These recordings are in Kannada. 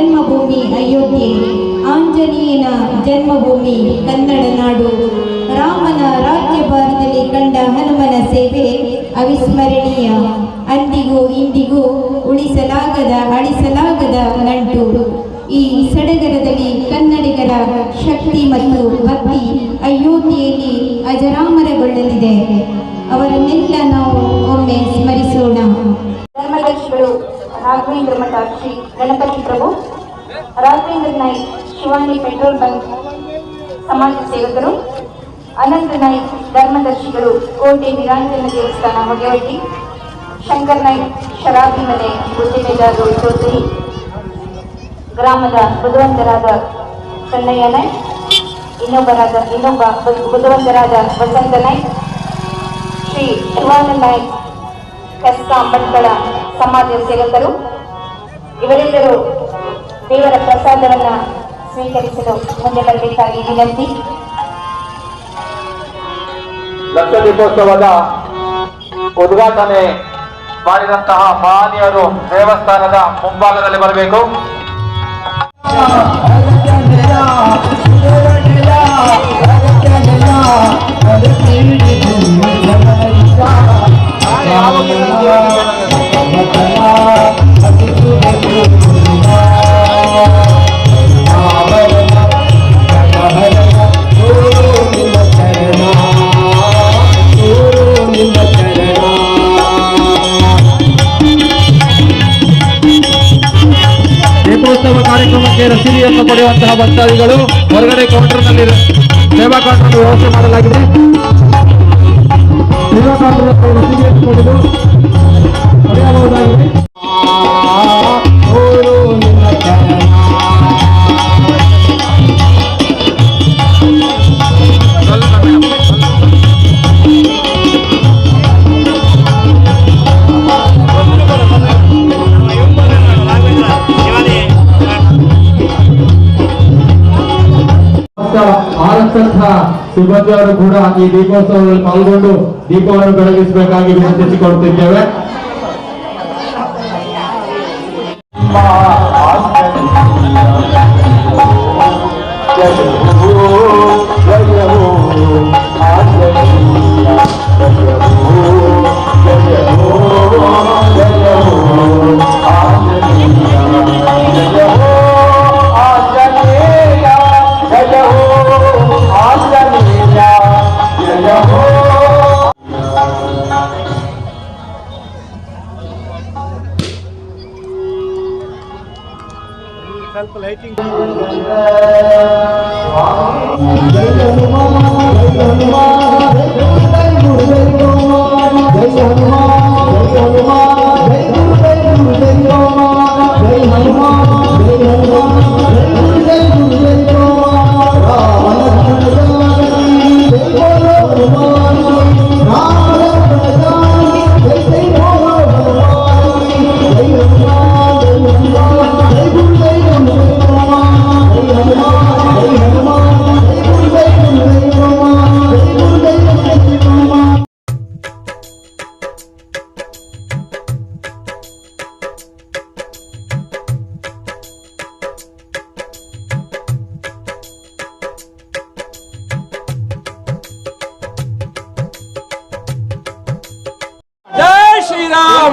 ಜನ್ಮಭೂಮಿ ಅಯೋಧ್ಯೆ. ಆಂಜನೇಯನ ಜನ್ಮಭೂಮಿ ಕನ್ನಡ ನಾಡು. ರಾಮನ ರಾಜ್ಯಭಾರದಲ್ಲಿ ಕಂಡ ಹನುಮನ ಸೇವೆ ಅವಿಸ್ಮರಣೀಯ. ಅಂದಿಗೂ ಇಂದಿಗೂ ಉಳಿಸಲಾಗದ, ಅಳಿಸಲಾಗದ ನಂಟು. ಈ ಸಡಗರದಲ್ಲಿ ಕನ್ನಡಿಗರ ಶಕ್ತಿ ಮತ್ತು ಭಕ್ತಿ ರಾಘವೇಂದ್ರ ಮಠ ಶ್ರೀ ಗಣಪತಿ ಪ್ರಭು, ರಾಘವೇಂದ್ರ ನಾಯ್ಕ್, ಶಿವಾನಿ ಪೆಟ್ರೋಲ್ ಬಂಕ್ ಸಮಾಜ ಸೇವಕರು, ಅನಂತ ನಾಯ್ಕ್ ಧರ್ಮದರ್ಶಿಗಳು, ಕೋಟೆ ವಿರಾಂಜನ ದೇವಸ್ಥಾನ ಹೊಗೆವಟ್ಟಿ ಶಂಕರ್ ನಾಯ್ಕ್ ಶರಾಬಿ ಮನೆ ಉದ್ದಿಮೆದಾರರು ಚೌಧರಿ, ಗ್ರಾಮದ ಬುಧವಂತರಾದ ಸಣ್ಣಯ್ಯ ನಾಯ್ಕ್, ಇನ್ನೊಬ್ಬರಾದ, ಇನ್ನೊಬ್ಬ ಬುಧವಂತರಾದ ವಸಂತ ನಾಯ್ಕ್, ಶ್ರೀ ಶಿವಾನಂದ ನಾಯ್ಕ್ ಕಸ್ತಾ ಭಟ್ಕಳ ಸಮಾಜ ಸೇವಕರು ಇವರೆಲ್ಲರೂ ದೇವರ ಪ್ರಸಾದವನ್ನ ಸ್ವೀಕರಿಸಲು ಮುಂದೆ ಬರಬೇಕಾಗಿ ವಿನಂತಿ. ಲಕ್ಷ ದೀಪೋತ್ಸವದ ಉದ್ಘಾಟನೆ ಮಾಡಿದಂತಹ ಮಹನೀಯರು ದೇವಸ್ಥಾನದ ಮುಂಭಾಗದಲ್ಲಿ ಬರಬೇಕು. ಪಡೆಯುವಂತಹ ಭಕ್ತಾದಿಗಳು ಹೊರಗಡೆ ಕೌಂಟರ್ನಲ್ಲಿ ಸೇವಾ ಕೌಂಟರ್ ವ್ಯವಸ್ಥೆ ಮಾಡಲಾಗಿದೆ. ಸೇವಾ ಕೌಂಟರ್ ಬಹಳಷ್ಟಂತಹ ಸಿಬ್ಬಂದಿ ಅವರು ಕೂಡ ಈ ದೀಪೋತ್ಸವದಲ್ಲಿ ಪಾಲ್ಗೊಂಡು ದೀಪವನ್ನು ಬೆಳಗಿಸಬೇಕಾಗಿ ವಿನಂತಿಸಿಕೊಳ್ತಿದ್ದೇವೆ calculating. Oh. শ্রীরাম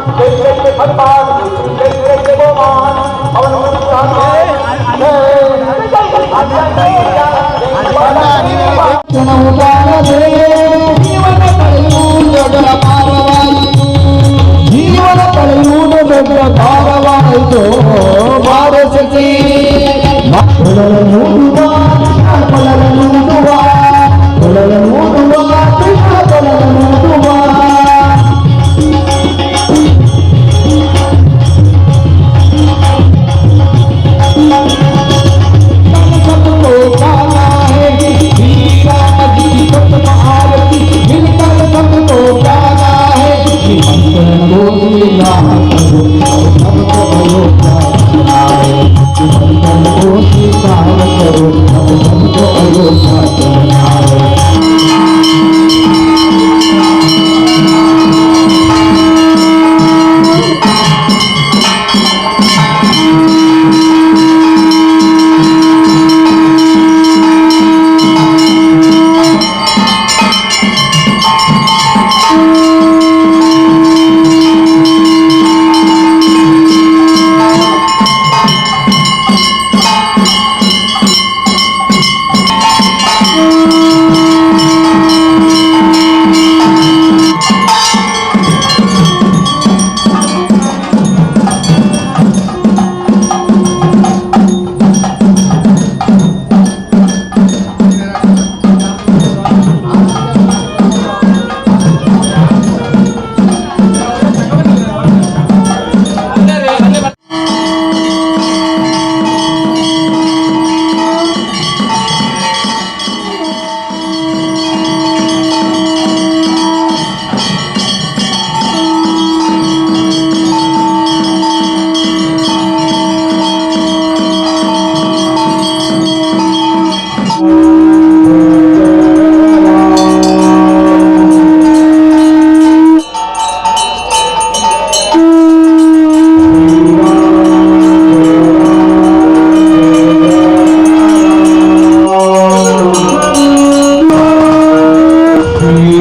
ಜೀವನ ಕಳೆಯುವುದರ ಭಾರವಾಯಿತು ಭಾರಸತಿ ಕೊಳಲ ನೂಡುವ ಕೊಳಲ Música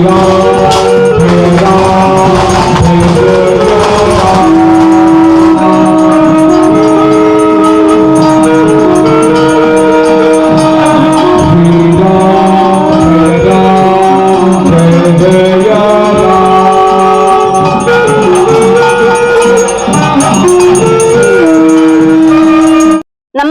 し。